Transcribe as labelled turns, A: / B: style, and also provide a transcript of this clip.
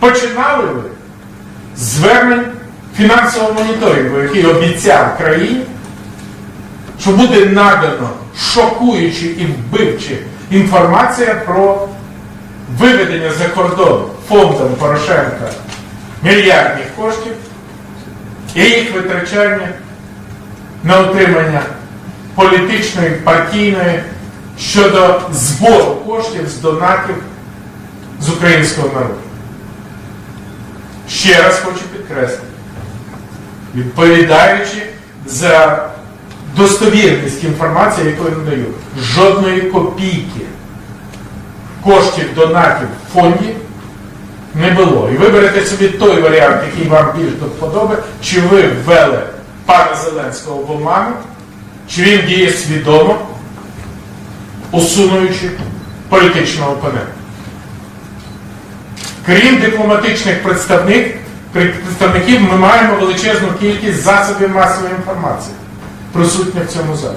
A: Починали ви звернень фінансового моніторингу, який обіцяв країні, що буде надано шокуюча і вбивча інформація про виведення за кордон фондом Порошенка мільярдних коштів і їх витрачання на утримання політичної, партійної щодо збору коштів з донатів з українського народу. Ще раз хочу підкреслити, відповідаючи за достовірність інформації, яку я надаю, жодної копійки коштів донатів в фонді не було. І виберете собі той варіант, який вам більш до чи ви ввели пана Зеленського в оману, чи він діє свідомо, усунуючи політичного опонента. Крім дипломатичних представник, представників, ми маємо величезну кількість засобів масової інформації, присутніх в цьому залі.